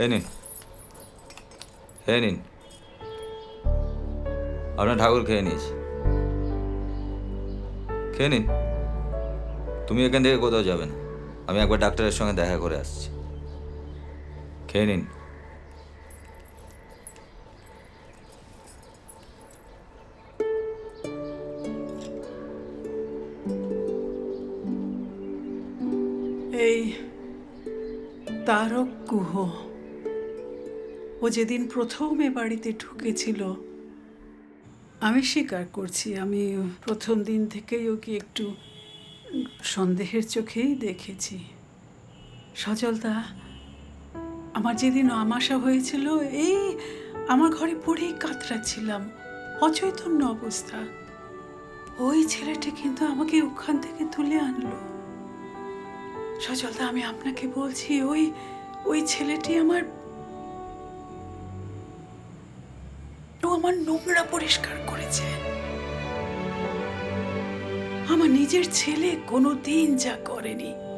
এই নিন। খেয়ে নিন। আপনার ঠাকুর খেয়ে নিয়েছে। খেয়ে নিন। তুমি এখান থেকে কোথাও যাবে না। আমি একবার ডাক্তারের সঙ্গে দেখা করে আসছি। খেয়ে নিন। এই তারক গুহ। ও যেদিন প্রথম এ বাড়িতে ঢুকেছিল, আমি স্বীকার করছি। আমি প্রথম দিন থেকেই ওকে একটু সন্দেহের চোখেই দেখেছি। সজলদা, আমার যেদিন আমাশা হয়েছিল, এই আমার ঘরে পড়েই কাতরাচ্ছিলাম। অচৈতন্য অবস্থা। ওই ছেলেটি কিন্তু আমাকে ওখান থেকে তুলে আনলো। সজলদা, আমি আপনাকে বলছি, ওই ওই ছেলেটি আমার আমার নোংরা পরিষ্কার করেছে। আমার নিজের ছেলে কোনো দিন যা করেনি।